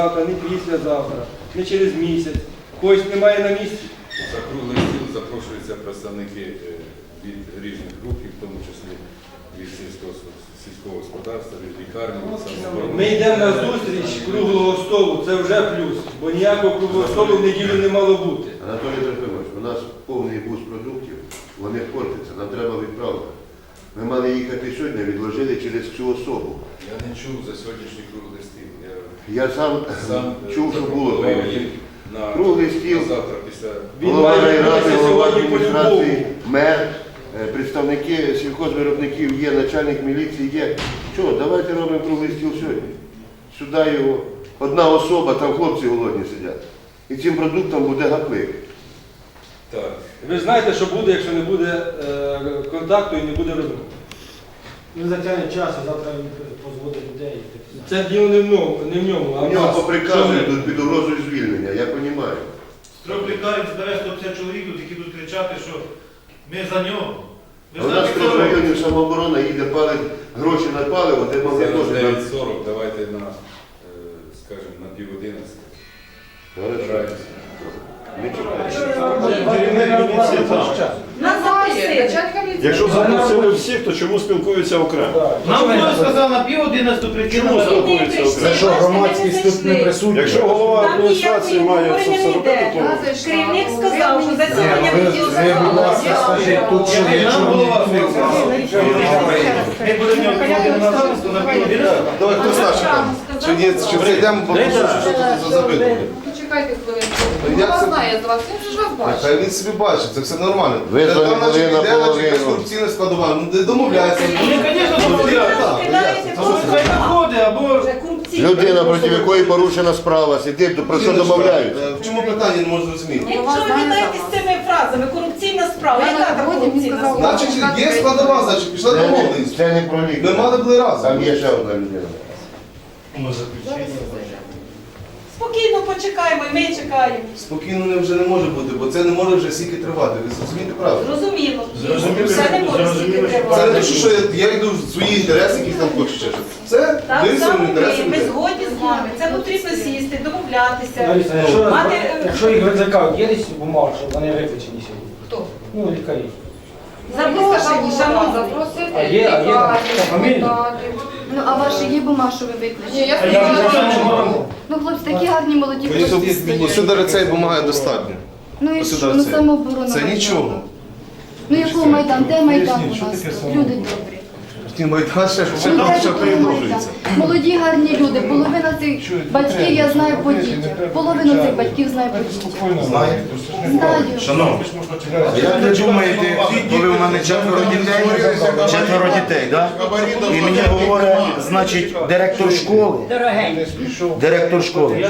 завтра, не післязавтра, не через місяць. Когось немає на місці. За круглий стіл запрошуються представники е, від різних групів, в тому числі від сільського, сільського господарства, від лікарні. Ми йдемо на зустріч круглого столу, це вже плюс, бо ніякого круглого столу в неділю не мало бути. Анатолій Трохимович, у нас повний бус продуктів, вони портяться, нам треба відправка. Ми мали їхати сьогодні, відложили через цю особу. Я не чув за сьогоднішній круглий стіл. Я Я сам, сам е, чув, що було. на Круглий стіл. на завтра після Він Голова має райради, голова адміністрації, мер, е, представники сільхозвиробників є, начальник міліції є. Що, давайте робимо круглий стіл сьогодні. Сюди його одна особа, там хлопці голодні сидять. І цим продуктам буде гаплик. так. Ви ж знаєте, що буде, якщо не буде е, контакту і не буде розмови. Він затягне час, а завтра він позводить людей. Це діло не в ньому, не в ньому, а У в нього нас. по Що ми? йдуть під угрозою звільнення, я розумію. З трьох лікарень збере 150 чоловік, тут, які будуть кричати, що ми за нього. Ви У нас знаєте, в хто робить? самооборона їде палить гроші на паливо, де могли Зараз теж нам 9.40, давайте на, е, скажімо, на пів одинадцяти. Хорошо. Збираємося. Не чекайте. На запросили. Якщо запросили всіх, то чому спілкуються окремо? Нам хтось сказав на пів одинадцяту прийти Чому спілкуються окремо? Що, громадськість тут не присутня? Якщо голова Там адміністрації ніякої має це обговорення все не робити, йде. то Керівник сказав, що засідання відділу скажіть, тут що, Нам голова сказав. Ми будемо на запуску на пів одинадцяту. Давай, хто старший там? Чи ні, чи прийдемо, бо що, це за запитання? Почекайте хвилинку. Як Голова це? знає з вас, він же ж вас бачить. Хай він собі бачить, це все нормально. Ви Та вами там, наче, були йде, наче, наполовину. якась корупційна складова, ну де домовляється. Ми, звісно, домовляємося. Хай виходить, або Людина, проти якої порушена справа, сидить, про що домовляють? Е, В чому питання не можу зрозуміти? Якщо ви вітаєте з цими фразами, корупційна справа, яка там корупційна справа? Значить, є складова, значить, пішла Це не, домовленість. це не про лік. Ми мали були разом. Там є ще одна людина. Спокійно почекаємо, і ми чекаємо. Спокійно не вже не може бути, бо це не може вже стільки тривати. Ви зрозумієте правильно? Зрозуміло. Зрозуміло, Все не може зрозуміло, стільки що Це не тривати. те, що я, я йду в свої інтереси, які там хочу ще щось. Це Так вирішуємо само інтереси ми, ми людей. згодні з вами. Це потрібно сісти, домовлятися. Лариса, якщо, Мати, якщо їх викликають, є десь бумага, що вони виключені сьогодні? Хто? Ну, лікарі. Запрошені, шановні. А є- а є там фамілії? Ну, а ваші є бумага, що ви Ні, викличете? я вже. Ну, хлопці, такі гарні молоді хлопці стоять. Усюди рецей бумаги достатньо. Ну і що? Ну це. самооборона. Це Майдану. нічого. Ну якого Майдан? Де Майдан у нас? Люди добрі. Ті Майдан ще, ще, Ну, де ще ж коли продовжується. Майдан? Молоді гарні люди. Половина цих батьків я знаю по дітях. Половину цих батьків знаю по дітях. Знаєте? Знаю. Шановні, як ви думаєте, коли в мене четверо дітей, четверо дітей, да? і мені говорить, значить, директор школи, директор школи,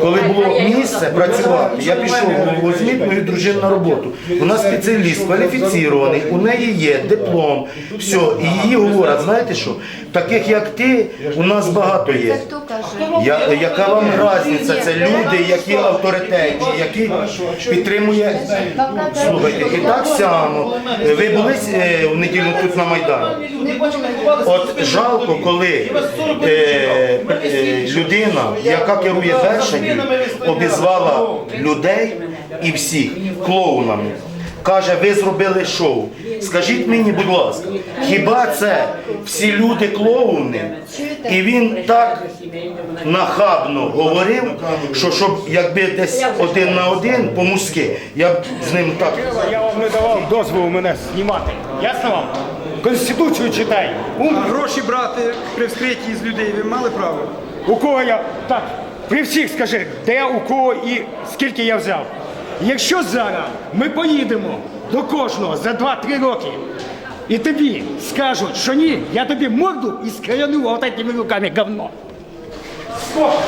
коли було місце працювати, я пішов, візьміть мою дружину на роботу. Вона спеціаліст, кваліфіцірований, у неї є диплом, все, і її говорять, знаєте що, таких як ти, у нас багато є. хто каже? Я, яка вам різниця? Це люди, які авторитетні, які підтримує. Слухайте, і так само. Ви були е, в неділю тут на Майдані? От жалко, коли е, е, людина, яка керує Вершині, обізвала людей і всіх клоунами. Каже, ви зробили шоу. Скажіть мені, будь ласка, хіба це всі люди клоуни? І він так нахабно говорив, що щоб якби десь один на один по-музьки, я б з ним так. Я вам не давав дозволу мене знімати. Ясно вам? Конституцію читай. Ум Гроші брати при вскритті з людей ви мали право? У кого я. Так, при всіх скажи, де у кого і скільки я взяв. Якщо зараз ми поїдемо до кожного за 2-3 роки, і тобі скажуть, що ні, я тобі морду і скряну вот этими руками говно. Сколько?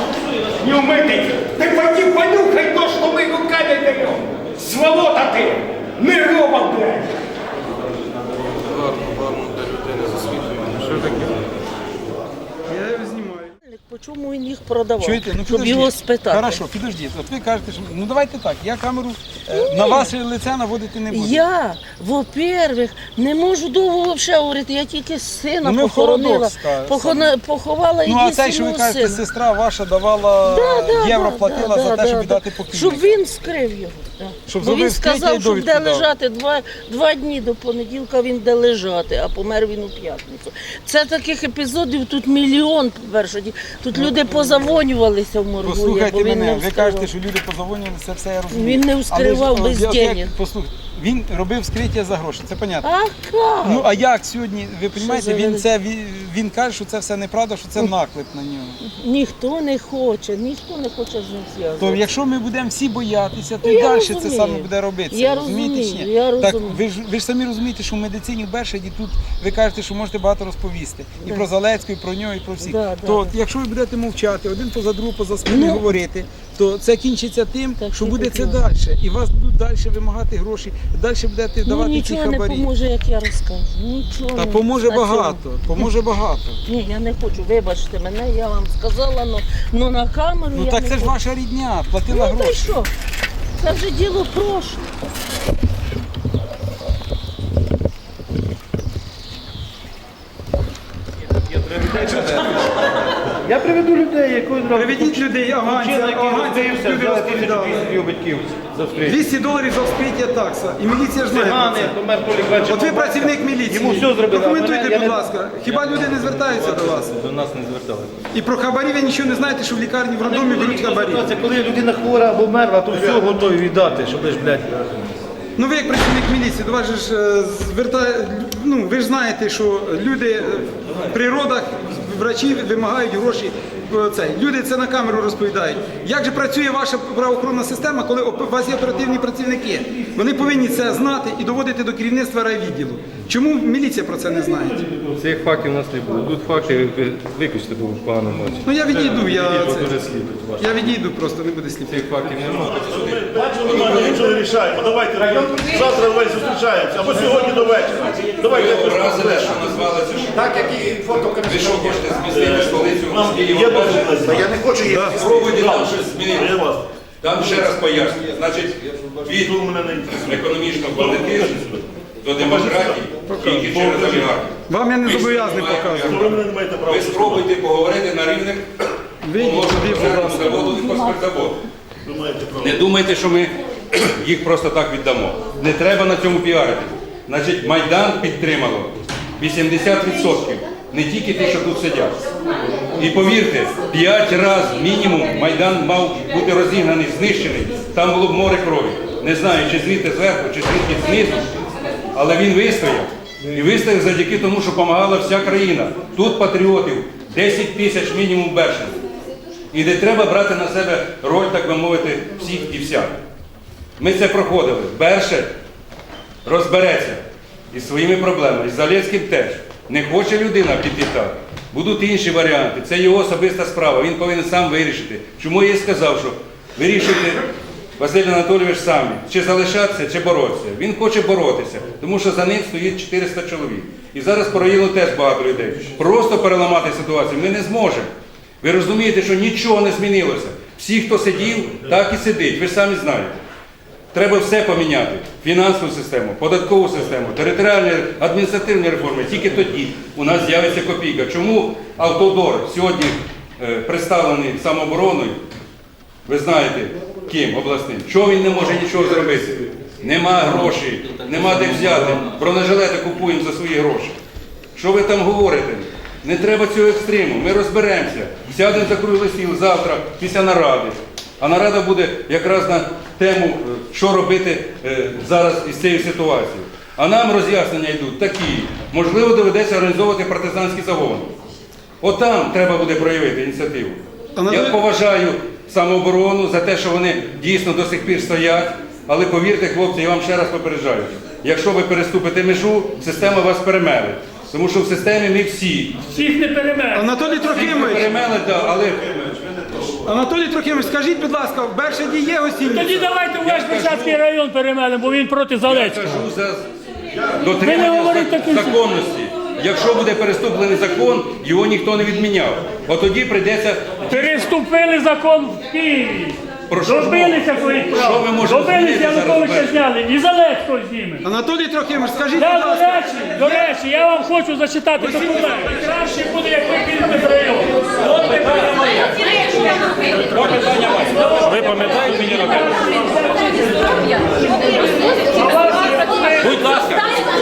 Не умитий! Ти пойди понюхай то, що ми руками берем! Сволота ти! Не роба, блядь! Я його знімаю. По чому він їх продавав? Чуєте? Ну, щоб його спитати. Хорошо, підождіть. От ви кажете, що ну давайте так. Я камеру е, на ваше лице наводити не буду. Я, во-первых, не можу довго взагалі говорити, я тільки сина Ну, ми в похоронила, холодок ска- похона- поховала Ну а те, що ви кажете, сина. сестра ваша давала Да, да, євро, да, платила да, за те, да, щоб да. віддати покійника. Щоб він скрив його. Щоб Бо він вскриття сказав, що буде де лежати два, два дні до понеділка він де лежати, а помер він у п'ятницю. Це таких епізодів тут мільйон, по-перше. Тут люди позавонювалися в моргу, бо Послухайте він мене, не ви вскривав. кажете, що люди позвонили, це все я розумію. Він не Але вскривав без денег. Послухайте, він робив скриття за гроші, це понятно. А? Ну а як сьогодні, ви розумієте, він це він, він каже, що це все неправда, що це наклеп на нього. Ніхто не хоче, ніхто не хоче з ним То якщо ми будемо всі боятися, то Ну, і далі це саме буде робитися. Я розумієте чи ні? розумію, Так ви ж ви ж самі розумієте, що в медицині в Бершаді тут ви кажете, що можете багато розповісти. І Да. про Залецьку, і про нього, і про всіх. Да, то да. якщо ви будете мовчати, один поза другу, поза спини Ну. говорити, то це кінчиться тим, Так, що буде це далі. І вас далі вимагати гроші, далі будете Ну давати ці нічого не поможе, як я розкажу. Нічого Та не поможе багато, поможе багато. Ні, я не хочу, вибачте мене, я вам сказала, але ну, на камеру Ну я так не це ж хочу. ваша рідня, платила Ну гроші. Ну що? Це вже діло прошле. Я приведу людей, якої Приведіть людей, афганців, афганців, люди розповідали. батьків за вскриття. 200 доларів за вскриття такса. І міліція ж знає. про це. помер Толік Вечір. От ви працівник міліції. Йому все зробили, а Прокоментуйте, я будь не- ласка. Хіба люди не звертаються до вас? До нас не звертали. І про хабарі ви нічого не знаєте, що в лікарні в роддомі беруть хабарі. Це коли людина хвора або мертва, то все готові віддати, щоб ж, блядь. Ну ви як працівник міліції, до вас же ж е, звертає, ну ви ж знаєте, що люди е, при родах врачі вимагають гроші. Е, Це. Люди це на камеру розповідають. Як же працює ваша правоохоронна система, коли у вас є оперативні працівники? Вони повинні це знати і доводити до керівництва райвідділу. Чому міліція про це не знає? Цих фактів у нас не буде. Тут факти ви- виключити був в мочі. Ну я відійду, я, це, я відійду просто, не буде сліпих. Цих фактів немає. Нормально, нічого не рішаємо. Давайте завтра ввечері зустрічаємося, або сьогодні до вечора. Давайте Образили, що назвали це що? Так, як і фото Ви що хочете змістити столицю з Є Дозвіл. Я не хочу їх. Спробуйте там щось змінити. Там ще раз пояснюю. Значить, від економічного бандитизму до демократії тільки через олігархів. Вам я не зобов'язаний показувати. Ви спробуйте поговорити на рівних ласка. заводу і паспортзаводу. Не думайте, що ми їх просто так віддамо. Не треба на цьому піарити. Значить, Майдан підтримало 80%. Не тільки ті, що тут сидять. І повірте, 5 разів мінімум Майдан мав бути розігнаний, знищений. Там було б море крові. Не знаю, чи звідти зверху, чи звідки знизу. Але він вистояв. І вистояв завдяки тому, що допомагала вся країна. Тут патріотів 10 тисяч мінімум бершин. І не треба брати на себе роль, так би мовити, всіх і вся. Ми це проходили. Берше розбереться із своїми проблемами, і з Залєцьким теж. Не хоче людина піти так. Будуть інші варіанти. Це його особиста справа. Він повинен сам вирішити. Чому я сказав, що вирішуйте, Василь Анатолійович самі, чи залишатися, чи боротися. Він хоче боротися, тому що за ним стоїть 400 чоловік. І зараз району теж багато людей. Просто переламати ситуацію ми не зможемо. Ви розумієте, що нічого не змінилося. Всі, хто сидів, так і сидить. Ви самі знаєте. Треба все поміняти. Фінансову систему, податкову систему, територіальні адміністративні реформи. Тільки тоді у нас з'явиться копійка. Чому Автодор сьогодні е, представлений самообороною, ви знаєте, ким обласним? Чого він не може нічого зробити? Нема грошей, нема де взяти. Бронежилети купуємо за свої гроші. Що ви там говорите? Не треба цього екстриму. Ми розберемося. Сядемо за круглий стіл завтра після наради. А нарада буде якраз на тему, е, що робити е, зараз із цією ситуацією. А нам роз'яснення йдуть такі. Можливо, доведеться організовувати партизанський загон. Отам треба буде проявити ініціативу. Я поважаю самооборону за те, що вони дійсно до сих пір стоять. Але повірте, хлопці, я вам ще раз попереджаю. Якщо ви переступите межу, система вас перемеле. Тому що в системі ми всі. Всіх не перемели. Анатолій Трохимович, Перемеле, да, але Анатолій Трохимович, скажіть, будь ласка, в Бершаді є гостиниця? Тоді давайте весь Бершацький район перемелемо, бо він проти я Залецького. кажу за не дотримання говорите зак- законності. якщо буде переступлений закон, його ніхто не відміняв. От тоді прийдеться Переступили закон в Києві. Про що Добилися мова? своїх Що прав. ви можете Добилися зараз Януковича перше? зняли. І Зеленського зніме. Анатолій Трохимович, скажіть, будь Я, до ласка, речі, до речі, я вам хочу зачитати документ. Краще буде, як ви підете в Ви пам'ятаєте мені робити? Будь ласка,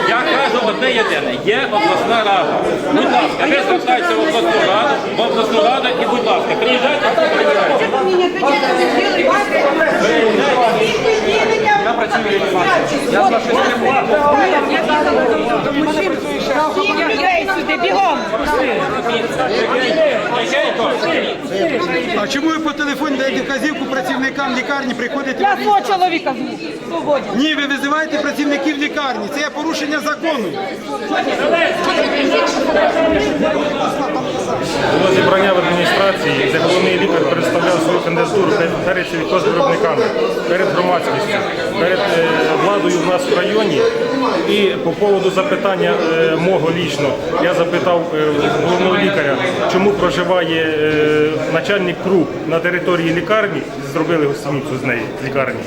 я кажу одне єдине. Є обласна рада. Будь ласка, ви звертайтеся в обласну раду, в обласну раду і будь ласка, приїжджайте, приїжджайте. Я працюю інформацію. Я з вашої а чому ви по телефону даєте вказівку працівникам лікарні приходити? Я свого чоловіка свободен. Ні, ви визиваєте працівників лікарні. Це є порушення закону. Було зібрання в адміністрації, де головний лікар представляв свою кандидатуру перед сільхозвиробниками, перед громадськістю, перед е, владою в нас в районі. І по поводу запитання е, мого лічно, я запитав е, головного лікаря, чому проживає начальник КРУ на території лікарні, зробили гостиницю з неї з лікарні.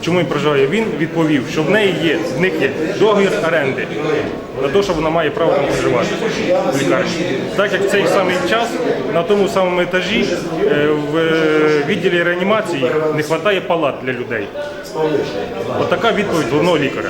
Чому він проживає? Він відповів, що в неї є, в них є договір оренди на те, що вона має право там проживати в лікарні. Так як цей самий час на тому самому етажі е, в відділі реанімації не вистачає палат для людей. Отака відповідь головного лікаря.